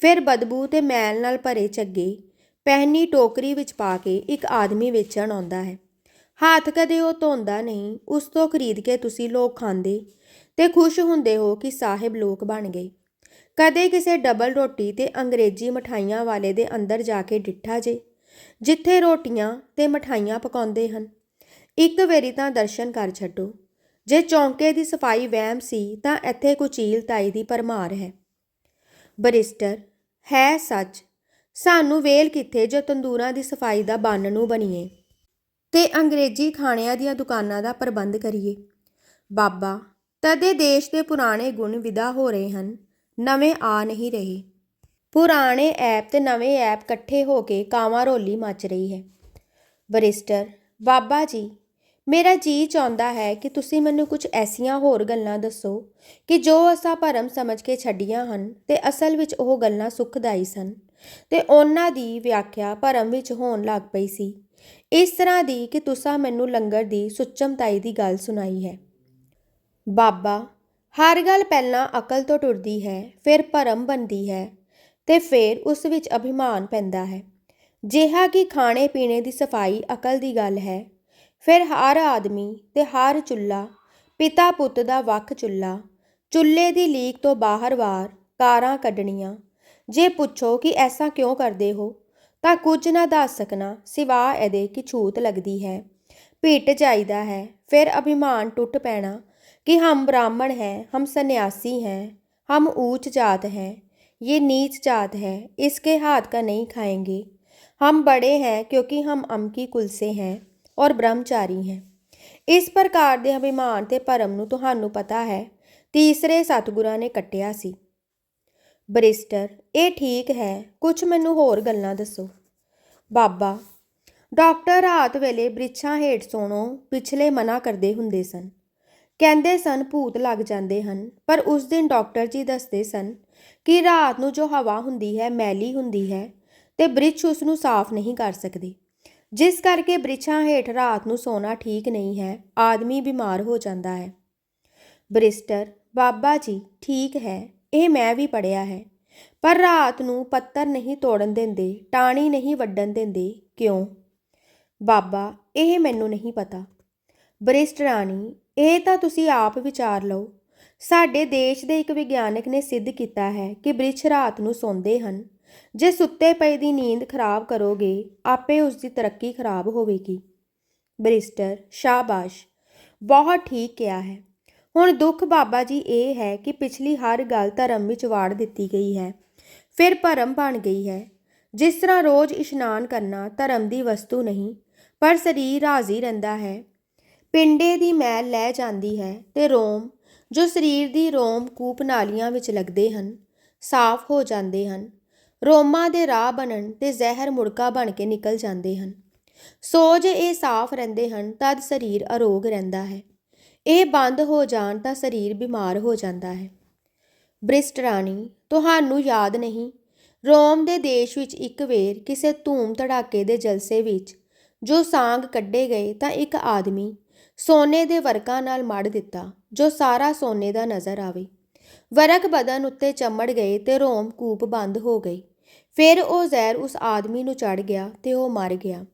ਫਿਰ ਬਦਬੂ ਤੇ ਮੈਲ ਨਾਲ ਭਰੇ ਚੱਗੇ ਪਹਿਨੀ ਟੋਕਰੀ ਵਿੱਚ ਪਾ ਕੇ ਇੱਕ ਆਦਮੀ ਵੇਚਣ ਆਉਂਦਾ ਹੈ। ਹੱਥ ਕਦੇ ਉਹ ਧੋਂਦਾ ਨਹੀਂ, ਉਸ ਤੋਂ ਖਰੀਦ ਕੇ ਤੁਸੀਂ ਲੋਕ ਖਾਂਦੇ ਤੇ ਖੁਸ਼ ਹੁੰਦੇ ਹੋ ਕਿ ਸਾਹਿਬ ਲੋਕ ਬਣ ਗਏ। ਕਦੇ ਕਿਸੇ ਡਬਲ ਰੋਟੀ ਤੇ ਅੰਗਰੇਜ਼ੀ ਮਠਾਈਆਂ ਵਾਲੇ ਦੇ ਅੰਦਰ ਜਾ ਕੇ ਡਿੱਠਾ ਜੇ, ਜਿੱਥੇ ਰੋਟੀਆਂ ਤੇ ਮਠਾਈਆਂ ਪਕਾਉਂਦੇ ਹਨ। ਇੱਕ ਵਾਰੀ ਤਾਂ ਦਰਸ਼ਨ ਕਰ ਛੱਡੋ। ਜੇ ਚੌਂਕੇ ਦੀ ਸਫ਼ਾਈ ਵਹਿਮ ਸੀ ਤਾਂ ਇੱਥੇ ਕੁਚੀਲ ਤਾਈ ਦੀ ਪਰਮਾਰ ਹੈ। ਬਰਿਸਟਰ, ਹੈ ਸੱਚ ਸਾਨੂੰ ਵੇਲ ਕਿੱਥੇ ਜੋ ਤੰਦੂਰਾਂ ਦੀ ਸਫ਼ਾਈ ਦਾ ਬੰਨ ਨੂੰ ਬਣੀਏ? ਤੇ ਅੰਗਰੇਜ਼ੀ ਖਾਣਿਆਂ ਦੀਆਂ ਦੁਕਾਨਾਂ ਦਾ ਪ੍ਰਬੰਧ ਕਰੀਏ? ਬਾਬਾ, ਤਦੇ ਦੇਸ਼ ਦੇ ਪੁਰਾਣੇ ਗੁਣ ਵਿਦਾ ਹੋ ਰਹੇ ਹਨ, ਨਵੇਂ ਆ ਨਹੀਂ ਰਹੇ। ਪੁਰਾਣੇ ਐਪ ਤੇ ਨਵੇਂ ਐਪ ਇਕੱਠੇ ਹੋ ਕੇ ਕਾਵਾਂ ਰੋਲੀ ਮਚ ਰਹੀ ਹੈ। ਬਰਿਸਟਰ, ਬਾਬਾ ਜੀ, ਮੇਰਾ ਜੀ ਚਾਹੁੰਦਾ ਹੈ ਕਿ ਤੁਸੀਂ ਮੈਨੂੰ ਕੁਝ ਐਸੀਆਂ ਹੋਰ ਗੱਲਾਂ ਦੱਸੋ ਕਿ ਜੋ ਅਸਾਂ ਭਰਮ ਸਮਝ ਕੇ ਛੱਡੀਆਂ ਹਨ ਤੇ ਅਸਲ ਵਿੱਚ ਉਹ ਗੱਲਾਂ ਸੁਖਦਾਈ ਸਨ। ਤੇ ਉਹਨਾਂ ਦੀ ਵਿਆਖਿਆ ਭਰਮ ਵਿੱਚ ਹੋਣ ਲੱਗ ਪਈ ਸੀ। ਇਸ ਤਰ੍ਹਾਂ ਦੀ ਕਿ ਤੁਸਾਂ ਮੈਨੂੰ ਲੰਗਰ ਦੀ ਸੁੱਚਮਤਾਈ ਦੀ ਗੱਲ ਸੁਣਾਈ ਹੈ। ਬਾਬਾ, ਹਰ ਗੱਲ ਪਹਿਲਾਂ ਅਕਲ ਤੋਂ ਟੁਰਦੀ ਹੈ, ਫਿਰ ਭਰਮ ਬਣਦੀ ਹੈ ਤੇ ਫਿਰ ਉਸ ਵਿੱਚ ਅਭਿਮਾਨ ਪੈਂਦਾ ਹੈ। ਜਿਹਾ ਕਿ ਖਾਣੇ ਪੀਣੇ ਦੀ ਸਫ਼ਾਈ ਅਕਲ ਦੀ ਗੱਲ ਹੈ, ਫਿਰ ਹਰ ਆਦਮੀ ਤੇ ਹਰ ਚੁੱਲਾ ਪਿਤਾ ਪੁੱਤ ਦਾ ਵੱਖ ਚੁੱਲਾ ਚੁੱਲ੍ਹੇ ਦੀ ਲੀਕ ਤੋਂ ਬਾਹਰ ਵਾਰ ਕਾਰਾਂ ਕੱਢਣੀਆਂ ਜੇ ਪੁੱਛੋ ਕਿ ਐਸਾ ਕਿਉਂ ਕਰਦੇ ਹੋ ਤਾਂ ਕੁਝ ਨਾ ਦੱਸ ਸਕਣਾ ਸਿਵਾ ਇਹਦੇ ਕਿ ਛੂਤ ਲੱਗਦੀ ਹੈ ਭਿੱਟ ਜਾਈਦਾ ਹੈ ਫਿਰ ਅਭਿਮਾਨ ਟੁੱਟ ਪੈਣਾ कि हम ब्राह्मण हैं हम सन्यासी हैं हम ऊंच जात हैं ये नीच जात है इसके हाथ का नहीं खाएंगे हम बड़े हैं क्योंकि हम अमकी कुल से हैं और ब्रह्मचारी हैं ਇਸ ਪ੍ਰਕਾਰ ਦੇ ਅਭਿਮਾਨ ਤੇ ਭਰਮ ਨੂੰ ਤੁਹਾਨੂੰ ਪਤਾ ਹੈ ਤੀਸਰੇ ਸਤਿਗੁਰਾਂ ਨੇ ਕੱਟਿਆ ਸੀ ਬਰਿਸਟਰ, ਇਹ ਠੀਕ ਹੈ ਕੁਝ ਮੈਨੂੰ ਹੋਰ ਗੱਲਾਂ ਦੱਸੋ। ਬਾਬਾ, ਡਾਕਟਰ ਰਾਤ ਵੇਲੇ ਬ੍ਰਿਛਾਂ ਹੇਠ ਸੋਣੋ ਪਿਛਲੇ ਮਨਾ ਕਰਦੇ ਹੁੰਦੇ ਸਨ। ਕਹਿੰਦੇ ਸਨ ਭੂਤ ਲੱਗ ਜਾਂਦੇ ਹਨ, ਪਰ ਉਸ ਦਿਨ ਡਾਕਟਰ ਜੀ ਦੱਸਦੇ ਸਨ ਕਿ ਰਾਤ ਨੂੰ ਜੋ ਹਵਾ ਹੁੰਦੀ ਹੈ, ਮੈਲੀ ਹੁੰਦੀ ਹੈ ਤੇ ਬ੍ਰਿਛ ਉਸ ਨੂੰ ਸਾਫ਼ ਨਹੀਂ ਕਰ ਸਕਦੇ। ਜਿਸ ਕਰਕੇ ਬ੍ਰਿਛਾਂ ਹੇਠ ਰਾਤ ਨੂੰ ਸੋਣਾ ਠੀਕ ਨਹੀਂ ਹੈ, ਆਦਮੀ ਬਿਮਾਰ ਹੋ ਜਾਂਦਾ ਹੈ। ਬ੍ਰਿਸਟਰ, ਬਾਬਾ ਜੀ, ਠੀਕ ਹੈ। ਇਹ ਮੈਂ ਵੀ ਪੜਿਆ ਹੈ। ਪਰ ਰਾਤ ਨੂੰ ਪੱਤਰ ਨਹੀਂ ਤੋੜਨ ਦਿੰਦੇ ਟਾਣੀ ਨਹੀਂ ਵੱਢਣ ਦਿੰਦੇ, ਕਿਉਂ? ਬਾਬਾ, ਇਹ ਮੈਨੂੰ ਨਹੀਂ ਪਤਾ। ਬ੍ਰਿਸਟ ਰਾਣੀ, ਇਹ ਤਾਂ ਤੁਸੀਂ ਆਪ ਵਿਚਾਰ ਲਓ। ਸਾਡੇ ਦੇਸ਼ ਦੇ ਇੱਕ ਵਿਗਿਆਨਕ ਨੇ ਸਿੱਧ ਕੀਤਾ ਹੈ ਕਿ ਬ੍ਰਿਛ ਰਾਤ ਨੂੰ ਸੌਂਦੇ ਹਨ। ਜੇ ਸੁੱਤੇ ਪਏ ਦੀ ਨੀਂਦ ਖਰਾਬ ਕਰੋਗੇ, ਆਪੇ ਉਸ ਦੀ ਤਰੱਕੀ ਖਰਾਬ ਹੋਵੇਗੀ। ਬ੍ਰਿਸਟਰ, ਸ਼ਾਬਾਸ਼। ਬਹੁਤ ਠੀਕ ਕਿਹਾ ਹੈ। ਹੁਣ ਦੁੱਖ ਬਾਬਾ ਜੀ ਇਹ ਹੈ ਕਿ ਪਿਛਲੀ ਹਰ ਗੱਲ ਧਰਮ ਵਿੱਚ ਵਾੜ ਦਿੱਤੀ ਗਈ ਹੈ। ਫਿਰ ਭਰਮ ਬਣ ਗਈ ਹੈ। ਜਿਸ ਤਰ੍ਹਾਂ ਰੋਜ਼ ਇਸ਼ਨਾਨ ਕਰਨਾ ਧਰਮ ਦੀ ਵਸਤੂ ਨਹੀਂ, ਪਰ ਸਰੀਰ ਰਾਜ਼ੀ ਰਹਿੰਦਾ ਹੈ। ਪਿੰਡੇ ਦੀ ਮੈਲ ਲੈ ਜਾਂਦੀ ਹੈ ਤੇ ਰੋਮ, ਜੋ ਸਰੀਰ ਦੀ ਰੋਮ ਕੂਪ ਨਾਲੀਆਂ ਵਿੱਚ ਲੱਗਦੇ ਹਨ, ਸਾਫ਼ ਹੋ ਜਾਂਦੇ ਹਨ। ਰੋਮਾਂ ਦੇ ਰਾਹ ਬਣਨ ਤੇ ਜ਼ਹਿਰ ਮੁੜਕਾ ਬਣ ਕੇ ਨਿਕਲ ਜਾਂਦੇ ਹਨ। ਸੋ ਜੇ ਇਹ ਸਾਫ਼ ਰਹਿੰਦੇ ਹਨ, ਤਦ ਸਰੀਰ ਅਰੋਗ ਰਹਿੰਦਾ ਹੈ। ਇਹ ਬੰਦ ਹੋ ਜਾਣ ਤਾਂ ਸਰੀਰ ਬਿਮਾਰ ਹੋ ਜਾਂਦਾ ਹੈ। ਬ੍ਰਿਸਟ ਰਾਣੀ, ਤੁਹਾਨੂੰ ਯਾਦ ਨਹੀਂ? ਰੋਮ ਦੇ ਦੇਸ਼ ਵਿੱਚ ਇੱਕ ਵੇਰ ਕਿਸੇ ਧੂਮ ਧੜਾਕੇ ਦੇ ਜਲਸੇ ਵਿੱਚ ਜੋ ਸਾਂਗ ਕੱਢੇ ਗਏ ਤਾਂ ਇੱਕ ਆਦਮੀ ਸੋਨੇ ਦੇ ਵਰਕਾਂ ਨਾਲ ਮੜ ਦਿੱਤਾ, ਜੋ ਸਾਰਾ ਸੋਨੇ ਦਾ ਨਜ਼ਰ ਆਵੇ। ਵਰਕ ਬਦਨ ਉੱਤੇ ਚਮੜ ਗਏ ਤੇ ਰੋਮ ਕੂਪ ਬੰਦ ਹੋ ਗਈ ਫਿਰ ਉਹ ਜ਼ਹਿਰ ਉਸ ਆਦਮੀ ਨੂੰ ਚੜ ਗਿਆ ਤੇ ਉਹ ਮਰ ਗਿਆ।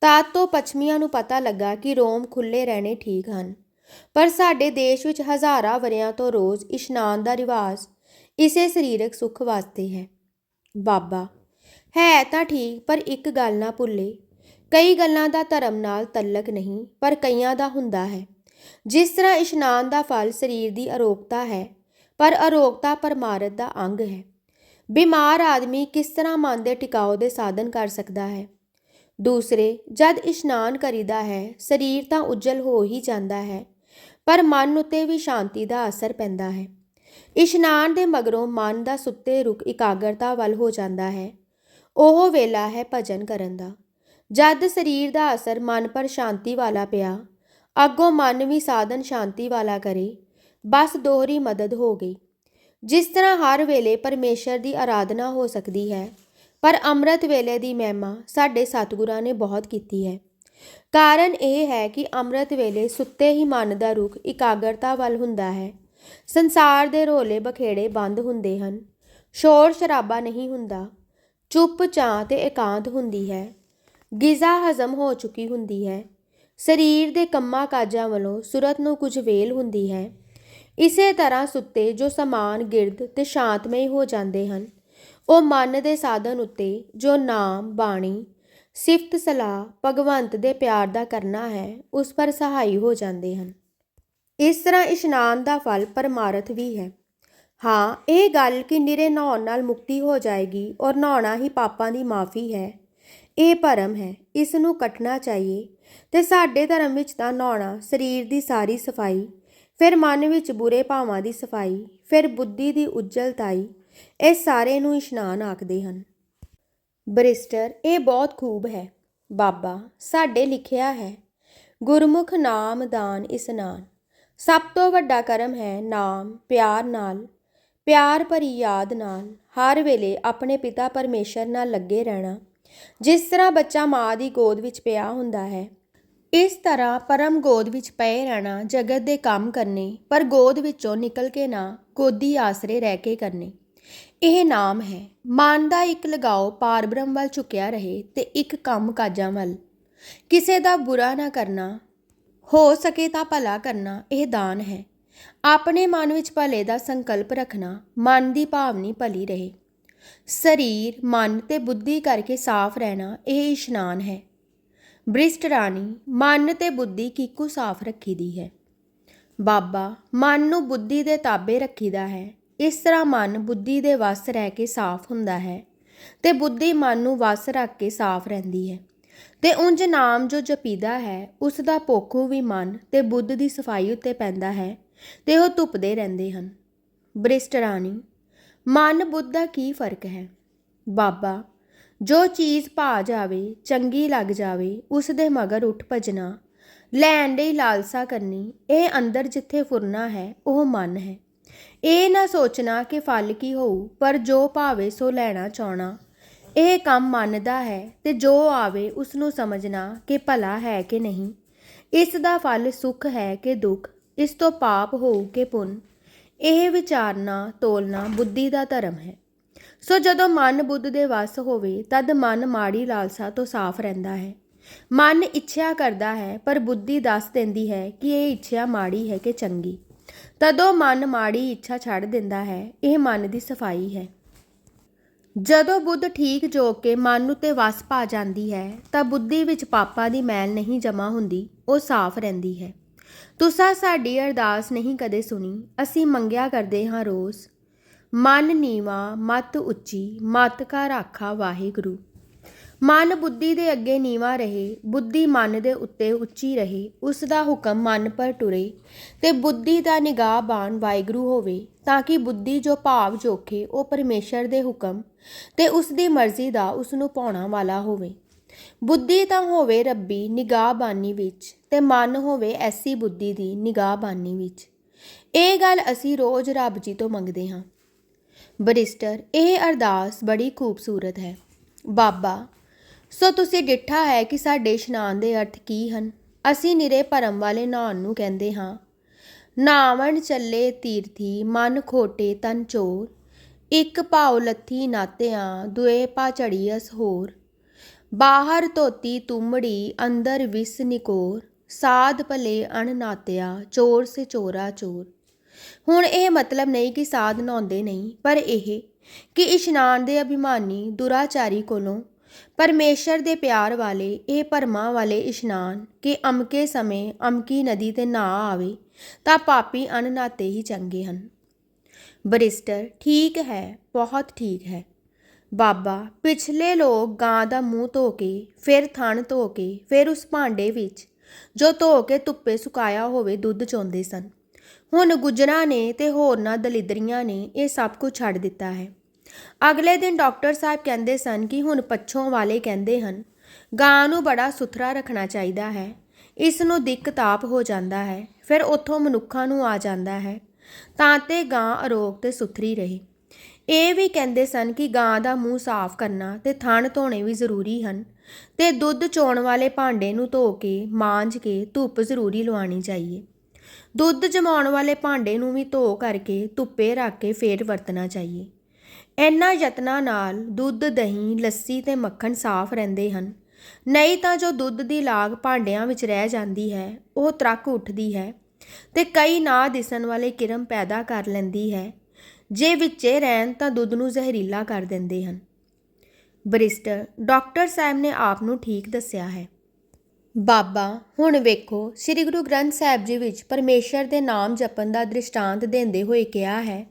ਤਾਤ ਤੋਂ ਪਛਮੀਆਂ ਨੂੰ ਪਤਾ ਲੱਗਾ ਕਿ ਰੋਮ ਖੁੱਲੇ ਰਹਿਣੇ ਠੀਕ ਹਨ। ਪਰ ਸਾਡੇ ਦੇਸ਼ ਵਿੱਚ ਹਜ਼ਾਰਾਂ ਵਰਿਆਂ ਤੋਂ ਰੋਜ਼ ਇਸ਼ਨਾਨ ਦਾ ਰਿਵਾਜ ਇਸੇ ਸਰੀਰਕ ਸੁੱਖ ਵਾਸਤੇ ਹੈ। ਬਾਬਾ, ਹੈ ਤਾਂ ਠੀਕ, ਪਰ ਇੱਕ ਗੱਲ ਨਾ ਭੁੱਲੇ। ਕਈ ਗੱਲਾਂ ਦਾ ਧਰਮ ਨਾਲ ਤਲਕ ਨਹੀਂ, ਪਰ ਕਈਆਂ ਦਾ ਹੁੰਦਾ ਹੈ। ਜਿਸ ਤਰ੍ਹਾਂ ਇਸ਼ਨਾਨ ਦਾ ਫਲ ਸਰੀਰ ਦੀ ਅਰੋਗਤਾ ਹੈ, ਪਰ ਅਰੋਗਤਾ ਪਰਮਾਰਥ ਦਾ ਅੰਗ ਹੈ। ਬਿਮਾਰ ਆਦਮੀ ਕਿਸ ਤਰ੍ਹਾਂ ਮਨ ਦੇ ਟਿਕਾਓ ਦੇ ਸਾਧਨ ਕਰ ਸਕਦਾ ਹੈ? ਦੂਸਰੇ, ਜਦ ਇਸ਼ਨਾਨ ਕਰੀਦਾ ਹੈ, ਸਰੀਰ ਤਾਂ ਉਜਲ ਹੋ ਹੀ ਜਾਂਦਾ ਹੈ। ਪਰ ਮਨ ਉਤੇ ਵੀ ਸ਼ਾਂਤੀ ਦਾ ਅਸਰ ਪੈਂਦਾ ਹੈ। ਇਸ਼ਨਾਨ ਦੇ ਮਗਰੋਂ ਮਨ ਦਾ ਸੁੱਤੇ ਰੁਕ ਇਕਾਗਰਤਾ ਵੱਲ ਹੋ ਜਾਂਦਾ ਹੈ। ਉਹ ਵੇਲਾ ਹੈ ਭਜਨ ਕਰਨ ਦਾ। ਜਦ ਸਰੀਰ ਦਾ ਅਸਰ ਮਨ ਪਰ ਸ਼ਾਂਤੀ ਵਾਲਾ ਪਿਆ, ਅੱਗੋਂ ਮਨ ਵੀ ਸਾਧਨ ਸ਼ਾਂਤੀ ਵਾਲਾ ਕਰੇ, ਬਸ ਦੋਹਰੀ ਮਦਦ ਹੋ ਗਈ। ਜਿਸ ਤਰ੍ਹਾਂ ਹਰ ਵੇਲੇ ਪਰਮੇਸ਼ਰ ਦੀ ਆਰਾਧਨਾ ਹੋ ਸਕਦੀ ਹੈ, ਪਰ ਅੰਮ੍ਰਿਤ ਵੇਲੇ ਦੀ ਮਹਿਮਾ ਸਾਡੇ ਸਤਿਗੁਰਾਂ ਨੇ ਬਹੁਤ ਕੀਤੀ ਹੈ। ਕਾਰਨ ਇਹ ਹੈ ਕਿ ਅੰਮ੍ਰਿਤ ਵੇਲੇ ਸੁੱਤੇ ਹੀ ਮਨ ਦਾ ਰੁਖ ਇਕਾਗਰਤਾ ਵੱਲ ਹੁੰਦਾ ਹੈ। ਸੰਸਾਰ ਦੇ ਰੋਲੇ ਬਖੇੜੇ ਬੰਦ ਹੁੰਦੇ ਹਨ। ਸ਼ੋਰ ਸ਼ਰਾਬਾ ਨਹੀਂ ਹੁੰਦਾ। ਚੁੱਪ ਚਾਂ ਤੇ ਇਕਾਂਤ ਹੁੰਦੀ ਹੈ। ਗਿਜ਼ਾ ਹਜ਼ਮ ਹੋ ਚੁੱਕੀ ਹੁੰਦੀ ਹੈ। ਸਰੀਰ ਦੇ ਕੰਮਾਂ ਕਾਜਾਂ ਵੱਲੋਂ ਸੁਰਤ ਨੂੰ ਕੁਝ ਵੇਲ ਹੁੰਦੀ ਹੈ। ਇਸੇ ਤਰ੍ਹਾਂ ਸੁੱਤੇ ਜੋ ਸਮਾਨ ਗਿਰਦ ਤੇ ਸ਼ਾਂਤਮਈ ਹੋ ਜਾਂਦੇ ਹਨ, ਉਹ ਮਨ ਦੇ ਸਾਧਨ ਉੱਤੇ ਜੋ ਨਾਮ, ਬਾਣੀ ਸਿਫਤ ਸਲਾਹ ਭਗਵੰਤ ਦੇ ਪਿਆਰ ਦਾ ਕਰਨਾ ਹੈ, ਉਸ ਪਰ ਸਹਾਈ ਹੋ ਜਾਂਦੇ ਹਨ। ਇਸ ਤਰ੍ਹਾਂ ਇਸ਼ਨਾਨ ਦਾ ਫਲ ਪਰਮਾਰਥ ਵੀ ਹੈ। ਹਾਂ, ਇਹ ਗੱਲ ਕਿ ਨਿਰੇ ਨਹਾਉਣ ਨਾਲ ਮੁਕਤੀ ਹੋ ਜਾਏਗੀ ਔਰ ਨਹਾਉਣਾ ਹੀ ਪਾਪਾਂ ਦੀ ਮਾਫੀ ਹੈ, ਇਹ ਭਰਮ ਹੈ ਇਸ ਨੂੰ ਕੱਟਣਾ ਚਾਹੀਏ। ਤੇ ਸਾਡੇ ਧਰਮ ਵਿੱਚ ਤਾਂ ਨਹਾਉਣਾ ਸਰੀਰ ਦੀ ਸਾਰੀ ਸਫ਼ਾਈ, ਫਿਰ ਮਨ ਵਿੱਚ ਬੁਰੇ ਭਾਵਾਂ ਦੀ ਸਫ਼ਾਈ, ਫਿਰ ਬੁੱਧੀ ਦੀ ਉਜਲਤਾਈ, ਇਹ ਸਾਰੇ ਨੂੰ ਇਸ਼ਨਾਨ ਆਖਦੇ ਹਨ। ਬਰਿਸਟਰ, ਇਹ ਬਹੁਤ ਖੂਬ ਹੈ। ਬਾਬਾ, ਸਾਡੇ ਲਿਖਿਆ ਹੈ, ਗੁਰਮੁਖ ਨਾਮ ਦਾਨ ਇਸਨਾਨ ਸਭ ਤੋਂ ਵੱਡਾ ਕਰਮ ਹੈ ਨਾਮ, ਪਿਆਰ ਨਾਲ। ਪਿਆਰ ਭਰੀ ਯਾਦ ਨਾਲ, ਹਰ ਵੇਲੇ ਆਪਣੇ ਪਿਤਾ ਪਰਮੇਸ਼ਰ ਨਾਲ ਲੱਗੇ ਰਹਿਣਾ। ਜਿਸ ਤਰ੍ਹਾਂ ਬੱਚਾ ਮਾਂ ਦੀ ਗੋਦ ਵਿੱਚ ਪਿਆ ਹੁੰਦਾ ਹੈ, ਇਸ ਤਰ੍ਹਾਂ ਪਰਮ ਗੋਦ ਵਿੱਚ ਪਏ ਰਹਿਣਾ ਜਗਤ ਦੇ ਕੰਮ ਕਰਨੇ, ਪਰ ਗੋਦ ਵਿੱਚੋਂ ਨਿਕਲ ਕੇ ਨਾ ਗੋਦੀ ਆਸਰੇ ਰਹਿ ਕੇ ਕਰਨੇ। ਇਹ ਨਾਮ ਹੈ। ਮਨ ਦਾ ਇੱਕ ਲਗਾਓ ਪਾਰਬ੍ਰਹਮ ਵੱਲ ਝੁਕਿਆ ਰਹੇ ਤੇ ਇੱਕ ਕੰਮ ਕਾਜਾਂ ਵੱਲ। ਕਿਸੇ ਦਾ ਬੁਰਾ ਨਾ ਕਰਨਾ, ਹੋ ਸਕੇ ਤਾਂ ਭਲਾ ਕਰਨਾ, ਇਹ ਦਾਨ ਹੈ। ਆਪਣੇ ਮਨ ਵਿੱਚ ਭਲੇ ਦਾ ਸੰਕਲਪ ਰੱਖਣਾ, ਮਨ ਦੀ ਭਾਵਨੀ ਭਲੀ ਰਹੇ। ਸਰੀਰ, ਮਨ ਤੇ ਬੁੱਧੀ ਕਰਕੇ ਸਾਫ਼ ਰਹਿਣਾ, ਇਹ ਇਸ਼ਨਾਨ ਹੈ। ਬ੍ਰਿਸ਼ਟ ਰਾਣੀ, ਮਨ ਤੇ ਬੁੱਧੀ ਕਿਕੂ ਸਾਫ਼ ਰੱਖੀ ਦੀ ਹੈ। ਬਾਬਾ, ਮਨ ਨੂੰ ਬੁੱਧੀ ਦੇ ਤਾਬੇ ਰੱਖੀਦਾ ਹੈ। ਇਸ ਤਰ੍ਹਾਂ ਮਨ ਬੁੱਧੀ ਦੇ ਵਸ ਰਹਿ ਕੇ ਸਾਫ਼ ਹੁੰਦਾ ਹੈ ਤੇ ਬੁੱਧੀ ਮਨ ਨੂੰ ਵਸ ਰੱਖ ਕੇ ਸਾਫ਼ ਰਹਿੰਦੀ ਹੈ। ਤੇ ਉਂਝ ਨਾਮ ਜੋ ਜਪੀਦਾ ਹੈ, ਉਸ ਦਾ ਪੋਖੂ ਵੀ ਮਨ ਤੇ ਬੁੱਧ ਦੀ ਸਫ਼ਾਈ ਉੱਤੇ ਪੈਂਦਾ ਹੈ ਤੇ ਉਹ ਧੁੱਪਦੇ ਰਹਿੰਦੇ ਹਨ। ਬ੍ਰਿਸ਼ਟ ਰਾਣੀ, ਮਨ ਬੁੱਧ ਦਾ ਕੀ ਫ਼ਰਕ ਹੈ? ਬਾਬਾ, ਜੋ ਚੀਜ਼ ਭਾ ਜਾਵੇ, ਚੰਗੀ ਲੱਗ ਜਾਵੇ, ਉਸ ਦੇ ਮਗਰ ਉੱਠ ਭਜਣਾ ਲੈਣ ਲਈ ਲਾਲਸਾ ਕਰਨੀ, ਇਹ ਅੰਦਰ ਜਿੱਥੇ ਫੁਰਨਾ ਹੈ, ਉਹ ਮਨ ਹੈ। ਇਹ ਨਾ ਸੋਚਣਾ ਕਿ ਫਲ ਕੀ ਹੋਊ, ਪਰ ਜੋ ਭਾਵੇ ਸੋ ਲੈਣਾ ਚਾਹਣਾ ਇਹ ਕੰਮ ਮੰਨਦਾ ਹੈ ਤੇ ਜੋ ਆਵੇ ਉਸ ਨੂੰ ਸਮਝਣਾ ਕਿ ਭਲਾ ਹੈ ਕਿ ਨਹੀਂ। ਇਸ ਦਾ ਫਲ ਸੁੱਖ ਹੈ ਕਿ ਦੁੱਖ, ਇਸ ਤੋਂ ਪਾਪ ਹੋਊ ਕਿ ਪੁੰਨ। ਇਹ ਵਿਚਾਰਨਾ ਤੋਲਣਾ ਬੁੱਧੀ ਦਾ ਧਰਮ ਹੈ। ਸੋ ਜਦੋਂ ਮਨ ਬੁੱਧ ਦੇ ਵਸ ਹੋਵੇ, ਤਦ ਮਨ ਮਾੜੀ ਲਾਲਸਾ ਤੋਂ ਸਾਫ਼ ਰਹਿੰਦਾ ਹੈ। ਮਨ ਇੱਛਾ ਕਰਦਾ ਹੈ, ਪਰ ਬੁੱਧੀ ਦੱਸ ਦਿੰਦੀ ਹੈ ਕਿ ਇਹ ਇੱਛਾ ਮਾੜੀ ਹੈ ਕਿ ਚੰਗੀ। ਤਦੋਂ ਮਨ ਮਾੜੀ ਇੱਛਾ ਛੱਡ ਦਿੰਦਾ ਹੈ, ਇਹ ਮਨ ਦੀ ਸਫ਼ਾਈ ਹੈ। ਜਦੋਂ ਬੁੱਧ ਠੀਕ ਜੋ ਕੇ ਮਨ ਉਤੇ ਵਸ ਪਾ ਜਾਂਦੀ ਹੈ, ਤਾਂ ਬੁੱਧੀ ਵਿੱਚ ਪਾਪਾਂ ਦੀ ਮੈਲ ਨਹੀਂ ਜਮਾ ਹੁੰਦੀ, ਉਹ ਸਾਫ਼ ਰਹਿੰਦੀ ਹੈ। ਤੁਸਾਂ ਸਾਡੀ ਅਰਦਾਸ ਨਹੀਂ ਕਦੇ ਸੁਣੀ, ਅਸੀਂ ਮੰਗਿਆ ਕਰਦੇ ਹਾਂ ਰੋਜ਼। ਮਨ ਨੀਵਾ, ਮਤ ਉੱਚੀ, ਮਤ ਕਾ ਰਾਖਾ ਵਾਹਿਗੁਰੂ। ਮਨ ਬੁੱਧੀ ਦੇ ਅੱਗੇ ਨੀਵਾ ਰਹੇ, ਬੁੱਧੀ ਮਨ ਦੇ ਉੱਤੇ ਉੱਚੀ ਰਹੇ, ਉਸ ਦਾ ਹੁਕਮ ਮਨ ਪਰ ਟੁਰੇ। ਤੇ ਬੁੱਧੀ ਦਾ ਨਿਗਾਹ ਬਾਣ ਵਾਹਿਗੁਰੂ ਹੋਵੇ, ਤਾਂ ਕਿ ਬੁੱਧੀ ਜੋ ਭਾਵ ਜੋਖੇ, ਉਹ ਪਰਮੇਸ਼ਰ ਦੇ ਹੁਕਮ ਤੇ ਉਸ ਦੀ ਮਰਜ਼ੀ ਦਾ ਉਸ ਨੂੰ ਪਾਉਣਾ ਵਾਲਾ ਹੋਵੇ। ਬੁੱਧੀ ਤਾਂ ਹੋਵੇ ਰੱਬੀ ਨਿਗਾਹ ਬਾਨੀ ਵਿੱਚ ਤੇ ਮਨ ਹੋਵੇ ਐਸੀ ਬੁੱਧੀ ਦੀ ਨਿਗਾਹ ਬਾਨੀ ਵਿੱਚ। ਇਹ ਗੱਲ ਅਸੀਂ ਰੋਜ਼ ਰੱਬ ਜੀ ਤੋਂ ਮੰਗਦੇ ਹਾਂ। ਬਰਿਸਟਰ, ਇਹ ਅਰਦਾਸ ਬੜੀ ਖੂਬਸੂਰਤ ਹੈ। ਬਾਬਾ ਸੋ ਤੁਸੀਂ ਡਿੱਠਾ ਹੈ ਕਿ ਸਾਡੇ ਇਸ਼ਨਾਨ ਦੇ ਅਰਥ ਕੀ ਹਨ? ਅਸੀਂ ਨਿਰੇ ਭਰਮ ਵਾਲੇ ਨਹਾਉਣ ਨੂੰ ਕਹਿੰਦੇ ਹਾਂ। ਨਾਵਣ ਚੱਲੇ ਤੀਰਥੀ, ਮਨ ਖੋਟੇ ਤਨ ਚੋਰ। ਇੱਕ ਭਾਉ ਲੱਥੀ ਨਾਤਿਆਂ, ਦੁਏ ਪਾ ਚੜੀਅਸ ਹੋਰ। ਬਾਹਰ ਧੋਤੀ ਤੁਮੜੀ ਅੰਦਰ ਵਿਸ ਨਿਕੋਰ। ਸਾਧ ਭਲੇ ਅਣ ਨਾਤਿਆ, ਚੋਰ ਸੇ ਚੋਰਾ ਚੋਰ। ਹੁਣ ਇਹ ਮਤਲਬ ਨਹੀਂ ਕਿ ਸਾਧ ਨਹਾਉਂਦੇ ਨਹੀਂ, ਪਰ ਇਹ ਕਿ ਇਸ਼ਨਾਨ ਦੇ ਅਭਿਮਾਨੀ, ਦੁਰਾਚਾਰੀ ਕੋਲੋਂ ਪਰਮੇਸ਼ਰ ਦੇ ਪਿਆਰ ਵਾਲੇ, ਇਹ ਭਰਮਾਂ ਵਾਲੇ ਇਸ਼ਨਾਨ ਕਿ ਅਮਕੇ ਸਮੇਂ ਅਮਕੀ ਨਦੀ ਤੇ ਨਾ ਆਵੇ, ਤਾਂ ਪਾਪੀ ਅਨਨਾਤੇ ਹੀ ਚੰਗੇ ਹਨ। ਬਰਿਸਟਰ, ਠੀਕ ਹੈ, ਬਹੁਤ ਠੀਕ ਹੈ। ਬਾਬਾ, ਪਿਛਲੇ ਲੋਕ ਗਾਂ ਦਾ ਮੂੰਹ ਧੋ ਕੇ, ਫਿਰ ਥਣ ਧੋ ਕੇ, ਫਿਰ ਉਸ ਭਾਂਡੇ ਵਿੱਚ, ਜੋ ਧੋ ਕੇ ਧੁੱਪੇ ਸੁਕਾਇਆ ਹੋਵੇ ਦੁੱਧ ਚੋਂਦੇ ਸਨ। ਹੁਣ ਗੁਜਰਾਂ ਨੇ ਤੇ ਹੋਰਨਾਂ ਦਲਿਦਰੀਆਂ ਨੇ ਇਹ ਸਭ ਕੁਝ ਛੱਡ ਦਿੱਤਾ ਹੈ। ਅਗਲੇ ਦਿਨ ਡਾਕਟਰ ਸਾਹਿਬ ਕਹਿੰਦੇ ਸਨ ਕਿ ਹੁਣ ਪੱਛੋਂ ਵਾਲੇ ਕਹਿੰਦੇ ਹਨ, ਗਾਂ ਨੂੰ ਬੜਾ ਸੁਥਰਾ ਰੱਖਣਾ ਚਾਹੀਦਾ ਹੈ। ਇਸ ਨੂੰ ਦਿੱਕ ਤਾਪ ਹੋ ਜਾਂਦਾ ਹੈ, ਫਿਰ ਉੱਥੋਂ ਮਨੁੱਖਾਂ ਨੂੰ ਆ ਜਾਂਦਾ ਹੈ। ਤਾਂ ਤੇ ਗਾਂ ਅਰੋਗ ਤੇ ਸੁਥਰੀ ਰਹੇ। ਇਹ ਵੀ ਕਹਿੰਦੇ ਸਨ ਕਿ ਗਾਂ ਦਾ ਮੂੰਹ ਸਾਫ਼ ਕਰਨਾ ਤੇ ਥਣ ਧੋਣੇ ਵੀ ਜ਼ਰੂਰੀ ਹਨ ਤੇ ਦੁੱਧ ਚੋਣ ਵਾਲੇ ਭਾਂਡੇ ਨੂੰ ਧੋ ਕੇ, ਮਾਂਜ ਕੇ ਧੁੱਪ ਜ਼ਰੂਰੀ ਲਵਾਉਣੀ ਚਾਹੀਏ। ਦੁੱਧ ਜਮਾਉਣ ਵਾਲੇ ਭਾਂਡੇ ਨੂੰ ਵੀ ਧੋ ਕਰਕੇ ਧੁੱਪੇ ਰੱਖ ਕੇ ਫੇਰ ਵਰਤਣਾ ਚਾਹੀਏ। ਇਹਨਾਂ ਯਤਨਾਂ ਨਾਲ ਦੁੱਧ, ਦਹੀਂ, ਲੱਸੀ ਤੇ ਮੱਖਣ ਸਾਫ਼ ਰਹਿੰਦੇ ਹਨ। ਨਹੀਂ ਤਾਂ ਜੋ ਦੁੱਧ ਦੀ ਲਾਗ ਭਾਂਡਿਆਂ ਵਿੱਚ ਰਹਿ ਜਾਂਦੀ ਹੈ, ਉਹ ਤਰੱਕ ਉੱਠਦੀ ਹੈ ਤੇ ਕਈ ਨਾ ਦਿਸਣ ਵਾਲੇ ਕਿਰਮ ਪੈਦਾ ਕਰ ਲੈਂਦੀ ਹੈ। ਜੇ ਵਿੱਚੇ ਰਹਿਣ ਤਾਂ ਦੁੱਧ ਨੂੰ ਜ਼ਹਿਰੀਲਾ ਕਰ ਦਿੰਦੇ ਹਨ। ਬਰਿਸਟਰ, ਡਾਕਟਰ ਸਾਹਿਬ ਨੇ ਆਪ ਨੂੰ ਠੀਕ ਦੱਸਿਆ ਹੈ। ਬਾਬਾ, ਹੁਣ ਵੇਖੋ, ਸ੍ਰੀ ਗੁਰੂ ਗ੍ਰੰਥ ਸਾਹਿਬ ਜੀ ਵਿੱਚ ਪਰਮੇਸ਼ਰ ਦੇ ਨਾਮ ਜਪਣ ਦਾ ਦ੍ਰਿਸ਼ਟਾਂਤ ਦਿੰਦੇ ਹੋਏ ਕਿਹਾ ਹੈ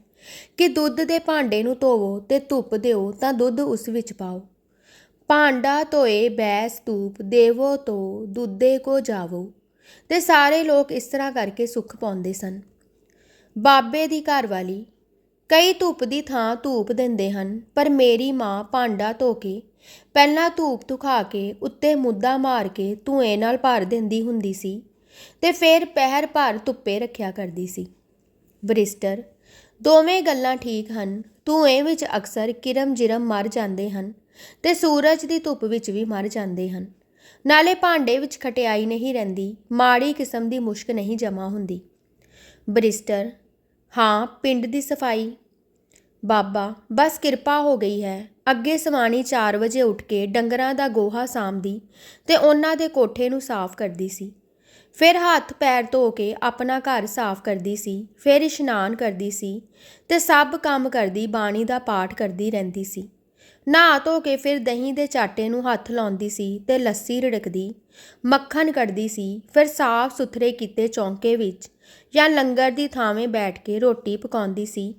ਕਿ ਦੁੱਧ ਦੇ ਭਾਂਡੇ ਨੂੰ ਧੋਵੋ ਤੇ ਧੁੱਪ ਦਿਓ ਤਾਂ ਦੁੱਧ ਉਸ ਵਿੱਚ ਪਾਓ। ਭਾਂਡਾ ਧੋਏ, ਬੈਸ, ਧੂਪ ਦੇਵੋ ਤੋ ਦੁੱਧੇ ਕੋ ਜਾਵੋ। ਤੇ ਸਾਰੇ ਲੋਕ ਇਸ ਤਰ੍ਹਾਂ ਕਰਕੇ ਸੁੱਖ ਪਾਉਂਦੇ ਸਨ। ਬਾਬੇ ਦੀ ਘਰਵਾਲੀ ਕਈ ਧੂਪ ਦੀ ਥਾਂ ਧੂਪ ਦਿੰਦੇ ਹਨ, ਪਰ ਮੇਰੀ ਮਾਂ ਭਾਂਡਾ ਧੋ ਕੇ ਪਹਿਲਾਂ ਧੂਪ ਧੁਖਾ ਕੇ ਉੱਤੇ ਮੁੱਦਾ ਮਾਰ ਕੇ ਧੂਏ ਨਾਲ ਭਰ ਦਿੰਦੀ ਹੁੰਦੀ ਸੀ ਤੇ ਫਿਰ ਪਹਿਰ ਭਰ ਧੁੱਪੇ ਰੱਖਿਆ ਕਰਦੀ ਸੀ। ਬਰਿਸਟਰ ਦੋਵੇਂ ਗੱਲਾਂ ਠੀਕ ਹਨ। ਧੂਏ ਵਿੱਚ ਅਕਸਰ ਕਿਰਮ ਜਿਰਮ ਮਰ ਜਾਂਦੇ ਹਨ ਤੇ ਸੂਰਜ ਦੀ ਧੁੱਪ ਵਿੱਚ ਵੀ ਮਰ ਜਾਂਦੇ ਹਨ। ਨਾਲੇ ਭਾਂਡੇ ਵਿੱਚ ਖਟਿਆਈ ਨਹੀਂ ਰਹਿੰਦੀ, ਮਾੜੀ ਕਿਸਮ ਦੀ ਮੁਸ਼ਕ ਨਹੀਂ ਜਮਾ ਹੁੰਦੀ। ਬਰਿਸਟਰ, ਹਾਂ, ਪਿੰਡ ਦੀ ਸਫ਼ਾਈ। ਬਾਬਾ, ਬਸ ਕਿਰਪਾ ਹੋ ਗਈ ਹੈ। ਅੱਗੇ ਸਵਾਣੀ 4 ਵਜੇ ਉੱਠ ਕੇ ਡੰਗਰਾਂ ਦਾ ਗੋਹਾ ਸਾਂਭਦੀ ਤੇ ਉਹਨਾਂ ਦੇ ਕੋਠੇ ਨੂੰ ਸਾਫ਼ ਕਰਦੀ ਸੀ। ਫਿਰ ਹੱਥ ਪੈਰ ਧੋ ਕੇ ਆਪਣਾ ਘਰ ਸਾਫ਼ ਕਰਦੀ ਸੀ, ਫਿਰ ਇਸ਼ਨਾਨ ਕਰਦੀ ਸੀ ਤੇ ਸਭ ਕੰਮ ਕਰਦੀ, ਬਾਣੀ ਦਾ ਪਾਠ ਕਰਦੀ ਰਹਿੰਦੀ ਸੀ। ਨਹਾ ਧੋ ਕੇ ਫਿਰ ਦਹੀਂ ਦੇ ਚਾਟੇ ਨੂੰ ਹੱਥ ਲਾਉਂਦੀ ਸੀ ਤੇ ਲੱਸੀ ਰੜਕਦੀ, ਮੱਖਣ ਕੱਢਦੀ ਸੀ, ਫਿਰ ਸਾਫ਼ ਸੁਥਰੇ ਕੀਤੇ ਚੌਂਕੇ ਵਿੱਚ ਜਾਂ ਲੰਗਰ ਦੀ ਥਾਵੇਂ ਬੈਠ ਕੇ ਰੋਟੀ ਪਕਾਉਂਦੀ ਸੀ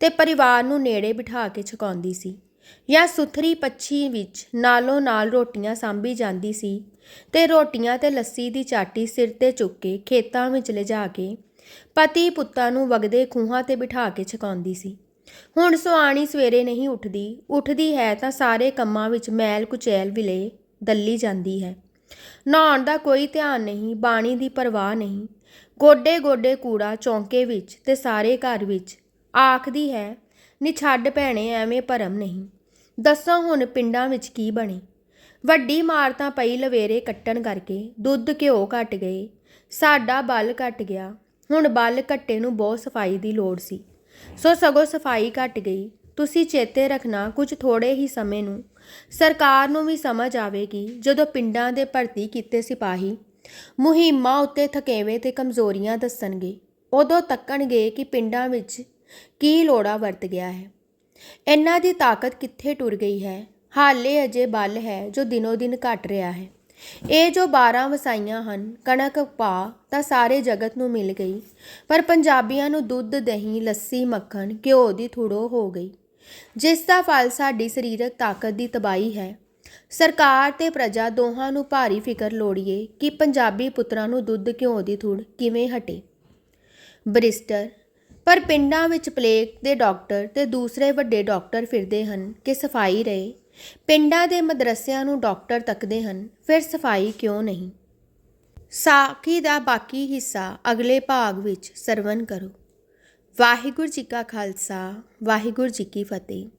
ਤੇ ਪਰਿਵਾਰ ਨੂੰ ਨੇੜੇ ਬਿਠਾ ਕੇ ਛਕਾਉਂਦੀ ਸੀ ਜਾਂ ਸੁਥਰੀ ਪੱਛੀ ਵਿੱਚ ਨਾਲੋਂ ਨਾਲ ਰੋਟੀਆਂ ਸਾਂਭੀ ਜਾਂਦੀ ਸੀ ਤੇ ਰੋਟੀਆਂ ਤੇ ਲੱਸੀ ਦੀ ਚਾਟੀ ਸਿਰ ਤੇ ਚੁੱਕ ਕੇ ਖੇਤਾਂ ਵਿੱਚ ਲਿਜਾ ਕੇ ਪਤੀ ਪੁੱਤਾਂ ਨੂੰ ਵਗਦੇ ਖੂਹਾਂ ਤੇ ਬਿਠਾ ਕੇ ਛਕਾਉਂਦੀ ਸੀ। ਹੁਣ ਸੁਆਣੀ ਸਵੇਰੇ ਨਹੀਂ ਉੱਠਦੀ ਉੱਠਦੀ ਹੈ ਤਾਂ ਸਾਰੇ ਕੰਮਾਂ ਵਿੱਚ ਮੈਲ ਕੁਚੈਲ ਵਿਲੇ ਦੱਲੀ ਜਾਂਦੀ ਹੈ। ਨਹਾਉਣ ਦਾ ਕੋਈ ਧਿਆਨ ਨਹੀਂ, ਬਾਣੀ ਦੀ ਪਰਵਾਹ ਨਹੀਂ। ਗੋਡੇ ਗੋਡੇ ਕੂੜਾ ਚੌਂਕੇ ਵਿੱਚ ਤੇ ਸਾਰੇ ਘਰ ਵਿੱਚ ਆਖਦੀ ਹੈ, ਨੀ ਛੱਡ ਭੈਣੇ, ਐਵੇਂ ਭਰਮ ਨਹੀਂ। ਦੱਸੋ ਹੁਣ ਪਿੰਡਾਂ ਵਿੱਚ ਕੀ ਬਣੇ। ਵੱਡੀ ਮਾਰ ਤਾਂ ਪਈ ਲਵੇਰੇ ਕੱਟਣ ਕਰਕੇ, ਦੁੱਧ ਘਿਓ ਘਟ ਗਏ, ਸਾਡਾ ਬਲ ਘਟ ਗਿਆ। ਹੁਣ ਬਲ ਘੱਟੇ ਨੂੰ ਬਹੁਤ ਸਫ਼ਾਈ ਦੀ ਲੋੜ ਸੀ। ਸੋ ਸਗੋਂ ਸਫ਼ਾਈ ਘਟ ਗਈ। ਤੁਸੀਂ ਚੇਤੇ ਰੱਖਣਾ ਕੁਝ ਥੋੜੇ ਹੀ ਸਮੇਂ ਨੂੰ। ਸਰਕਾਰ ਨੂੰ ਵੀ ਸਮਝ ਆਵੇਗੀ ਜਦੋਂ ਪਿੰਡਾਂ ਦੇ ਭਰਤੀ ਕੀਤੇ ਸਿਪਾਹੀ ਮੁਹਿੰਮਾਂ ਉੱਤੇ ਥਕੇਵੇਂ ਤੇ ਕਮਜ਼ੋਰੀਆਂ ਦੱਸਣਗੇ, ਉਦੋਂ ਤੱਕਣਗੇ ਕਿ ਪਿੰਡਾਂ ਵਿੱਚ ਕੀ ਲੋੜਾ ਵਰਤ ਗਿਆ ਹੈ। ਇਹਨਾਂ ਦੀ ਤਾਕਤ ਕਿੱਥੇ ਟੁਰ ਗਈ ਹੈ? ਹਾਲੇ ਅਜੇ ਬਲ ਹੈ ਜੋ ਦਿਨੋ ਦਿਨ ਘਟ ਰਿਹਾ ਹੈ। ਇਹ ਜੋ 12 ਵਸਾਈਆਂ ਹਨ, ਕਣਕ ਪਾ ਤਾਂ ਸਾਰੇ ਜਗਤ ਨੂੰ ਮਿਲ ਗਈ, ਪਰ ਪੰਜਾਬੀਆਂ ਨੂੰ ਦੁੱਧ, ਦਹੀਂ, ਲੱਸੀ, ਮੱਖਣ, ਘਿਓ ਦੀ ਥੁੜੋ ਹੋ ਗਈ। ਜਿਸ ਦਾ ਫਲ ਸਾਡੀ ਸਰੀਰਕ ਤਾਕਤ ਦੀ ਤਬਾਹੀ ਹੈ। ਸਰਕਾਰ ਤੇ ਪ੍ਰਜਾ ਦੋਹਾਂ ਨੂੰ ਭਾਰੀ ਫਿਕਰ ਲੋੜੀਏ ਕਿ ਪੰਜਾਬੀ ਪੁੱਤਰਾਂ ਨੂੰ ਦੁੱਧ, ਘਿਓ ਦੀ ਥੁੜ ਕਿਵੇਂ ਹਟੇ। ਬਰਿਸਟਰ, ਪਰ ਪਿੰਡਾਂ ਵਿੱਚ ਪਲੇਗ ਦੇ ਡਾਕਟਰ ਤੇ ਦੂਸਰੇ ਵੱਡੇ ਡਾਕਟਰ ਫਿਰਦੇ ਹਨ ਕਿ ਸਫ਼ਾਈ ਰਹੇ। ਪਿੰਡਾਂ ਦੇ ਮਦਰਸਿਆਂ ਨੂੰ ਡਾਕਟਰ ਤੱਕਦੇ ਹਨ, ਫਿਰ ਸਫ਼ਾਈ ਕਿਉਂ ਨਹੀਂ? ਸਾਖੀ ਦਾ ਬਾਕੀ ਹਿੱਸਾ ਅਗਲੇ ਭਾਗ ਵਿੱਚ ਸਰਵਨ ਕਰੋ। ਵਾਹਿਗੁਰੂ ਜੀ ਕਾ ਖਾਲਸਾ, ਵਾਹਿਗੁਰੂ ਜੀ ਕੀ ਫਤਿਹ।